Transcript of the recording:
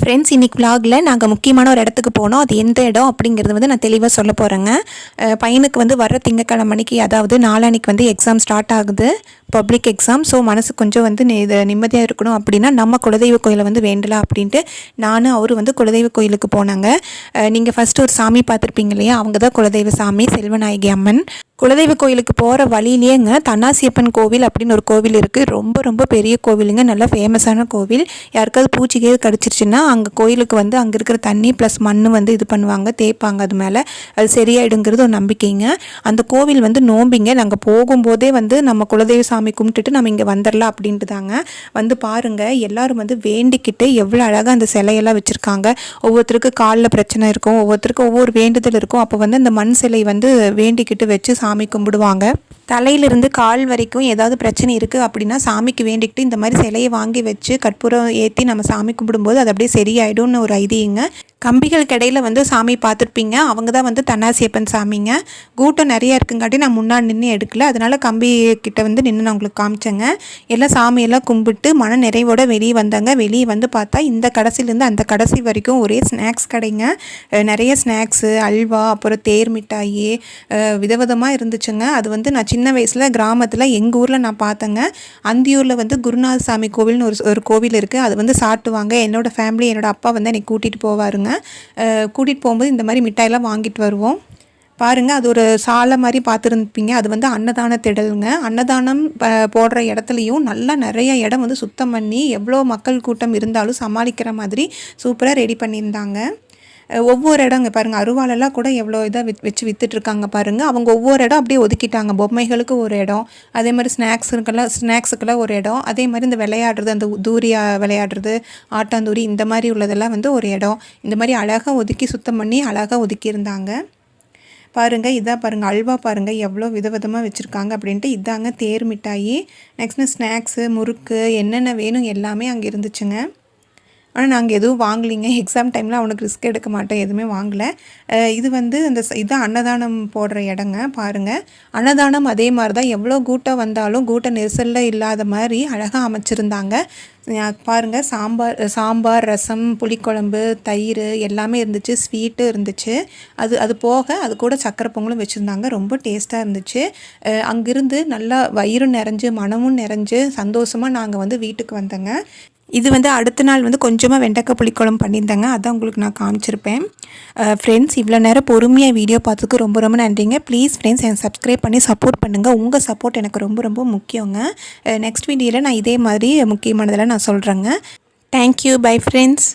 Friends இன்றைக்கி விலாகில் நாங்கள் முக்கியமான ஒரு இடத்துக்கு போனோம். அது எந்த இடம் அப்படிங்கிறது வந்து நான் தெளிவாக சொல்ல போகிறேங்க பையனுக்கு வந்து வர திங்கக்கிழமை அன்னைக்கு அதாவது நாளான்னைக்கு வந்து எக்ஸாம் ஸ்டார்ட் ஆகுது. பப்ளிக் எக்ஸாம் ஸோ மனசு கொஞ்சம் வந்து இது நிம்மதியாக இருக்கணும் அப்படின்னா நம்ம குலதெய்வ கோயிலை வந்து வேண்டலாம் அப்படின்ட்டு நானும் அவரும் வந்து குலதெய்வ கோயிலுக்கு போனாங்க. நீங்கள் ஃபஸ்ட்டு ஒரு சாமி பார்த்துருப்பீங்க இல்லையா? அவங்க தான் குலதெய்வ சாமி செல்வநாயகி அம்மன். குலதெய்வ கோயிலுக்கு போகிற வழியிலேங்க தன்னாசியப்பன் கோவில் அப்படின்னு ஒரு கோவில் இருக்குது ரொம்ப ரொம்ப பெரிய கோவிலுங்க. நல்லா ஃபேமஸான கோவில். யாருக்காவது பூச்சிக்கே கடிச்சிருச்சுன்னா அங்கே கோயிலுக்கு வந்து அங்கே இருக்கிற தண்ணி ப்ளஸ் மண் வந்து இது பண்ணுவாங்க தேய்ப்பாங்க அது மேலே. அது சரியாயிடுங்கிறது ஒரு நம்பிக்கைங்க. அந்த கோவில் வந்து நோம்பிங்க. நாங்கள் போகும்போதே வந்து நம்ம குலதெய்வ சாமி சாமி கும்பிட்டுட்டு நம்ம இங்கே வந்துடலாம் அப்படின்ட்டு தாங்க வந்து பாருங்கள் எல்லாரும் வந்து வேண்டிக்கிட்டு எவ்வளோ அழகாக அந்த சிலையெல்லாம் வச்சுருக்காங்க. ஒவ்வொருத்தருக்கு காலில் பிரச்சனை இருக்கும் ஒவ்வொருத்தருக்கும் ஒவ்வொரு வேண்டுதல் இருக்கும். அப்போ வந்து அந்த மண் சிலை வந்து வேண்டிக்கிட்டு வச்சு சாமி கும்பிடுவாங்க. தலையிலிருந்து கால் வரைக்கும் ஏதாவது பிரச்சனை இருக்குது அப்படின்னா சாமிக்கு வேண்டிக்கிட்டு இந்த மாதிரி சிலையை வாங்கி வச்சு கற்பூரம் ஏற்றி நம்ம சாமி கும்பிடும்போது அது அப்படியே சரியாயிடும்னு ஒரு ஐதீங்க கம்பிகள் கடையில் வந்து சாமி பார்த்துருப்பீங்க. அவங்க தான் வந்து தன்னாசியப்பன் சாமிங்க. கூட்டம் நிறையா இருக்குங்காட்டி நான் முன்னாடி நின்று எடுக்கல. அதனால் கம்பி கிட்ட வந்து நின்று நான் உங்களுக்கு காமிச்சேங்க. எல்லாம் சாமியெல்லாம் கும்பிட்டு மன நிறைவோட வெளியே வந்தாங்க. வெளியே வந்து பார்த்தா இந்த கடைசிலேருந்து அந்த கடைசி வரைக்கும் ஒரே ஸ்நாக்ஸ் கடைங்க. நிறைய ஸ்நாக்ஸு அல்வா அப்புறம் தேர் மிட்டாயி விதவிதமாக இருந்துச்சுங்க. அது வந்து நான் சின்ன சின்ன வயசில் கிராமத்தில் எங்கள் ஊரில் நான் பார்த்தேங்க அந்தியூரில் வந்து குருநாத சாமி கோவில்னு ஒரு ஒரு கோவில் இருக்குது அது வந்து சாட்டுவாங்க என்னோடய ஃபேமிலி என்னோட அப்பா வந்து என்னை கூட்டிகிட்டு போவாருங்க. கூட்டிகிட்டு போகும்போது இந்த மாதிரி மிட்டாயெல்லாம் வாங்கிட்டு வருவோம். பாருங்கள் அது ஒரு சாலை மாதிரி பார்த்துருந்துப்பீங்க அது வந்து அன்னதான திடலுங்க. அன்னதானம் போடுற இடத்துலையும் நல்லா நிறைய இடம் வந்து சுத்தம் பண்ணி எவ்வளோ மக்கள் கூட்டம் இருந்தாலும் சமாளிக்கிற மாதிரி சூப்பராக ரெடி பண்ணியிருந்தாங்க. ஒவ்வொரு ஒவ்வொரு இங்கே பாருங்கள் அருவாலெல்லாம் கூட எவ்வளோ இதாக வித் வச்சு விற்றுட்ருக்காங்க பாருங்கள் அவங்க ஒவ்வொரு இடம் அப்படியே ஒதுக்கிட்டாங்க. பொம்மைகளுக்கு ஒரு இடம் அதே மாதிரி ஸ்நாக்ஸுக்கெல்லாம் ஸ்நாக்ஸுக்கெல்லாம் ஒரு இடம் அதே மாதிரி இந்த விளையாடுறது அந்த தூரியா விளையாடுறது ஆட்டாந்தூரி இந்த மாதிரி உள்ளதெல்லாம் வந்து ஒரு இடம். இந்த மாதிரி அழகாக ஒதுக்கி சுத்தம் பண்ணி அழகாக ஒதுக்கியிருந்தாங்க. பாருங்க இதான் பாருங்க அல்வா பாருங்கள் எவ்வளோ விதவிதமாக வச்சுருக்காங்க அப்படின்ட்டு இதாங்க தேர் மிட்டாயி. நெக்ஸ்ட்டு ஸ்நாக்ஸு முறுக்கு என்னென்ன வேணும் எல்லாமே அங்கே இருந்துச்சுங்க. ஆனால் நாங்கள் எதுவும் வாங்கலிங்க. எக்ஸாம் டைமில் அவனுக்கு ரிஸ்க் எடுக்க மாட்டோம். எதுவுமே வாங்கலை. இது வந்து அந்த இது அன்னதானம் போடுற இடங்க பாருங்கள் அன்னதானம் அதே மாதிரி தான் எவ்வளோ கூட்டம் வந்தாலும் கூட்ட நெரிசலில் இல்லாத மாதிரி அழகாக அமைச்சிருந்தாங்க. பாருங்கள் பாருங்க. சாம்பார் சாம்பார் ரசம் புளிக்குழம்பு தயிர் எல்லாமே இருந்துச்சு. ஸ்வீட்டு இருந்துச்சு. அது அது போக அது கூட சக்கரை பொங்கலும் வச்சுருந்தாங்க. ரொம்ப டேஸ்ட்டாக இருந்துச்சு. அங்கேருந்து அங்கிருந்து நல்லா வயிறும் நிறைஞ்சு மனமும் நிறைஞ்சு சந்தோஷமாக நாங்கள் வந்து வீட்டுக்கு வந்தோங்க. இது வந்து அடுத்த நாள் வந்து கொஞ்சமாக வெண்டைக்காய் புளிக்குழம்பு பண்ணியிருந்தாங்க. அதான் உங்களுக்கு நான் காமிச்சிருப்பேன். ஃப்ரெண்ட்ஸ் இவ்வளோ நேரம் பொறுமையாக வீடியோ பார்த்துக்கு ரொம்ப ரொம்ப நன்றிங்க. ப்ளீஸ் ஃப்ரெண்ட்ஸ் எனக்கு சப்ஸ்கிரைப் பண்ணி சப்போர்ட் பண்ணுங்கள் உங்கள் சப்போர்ட் எனக்கு ரொம்ப ரொம்ப முக்கியங்க. நெக்ஸ்ட் வீடியோவில் நான் இதே மாதிரி முக்கியமானதெல்லாம் நான் சொல்கிறேங்க தேங்க்யூ பை ஃப்ரெண்ட்ஸ்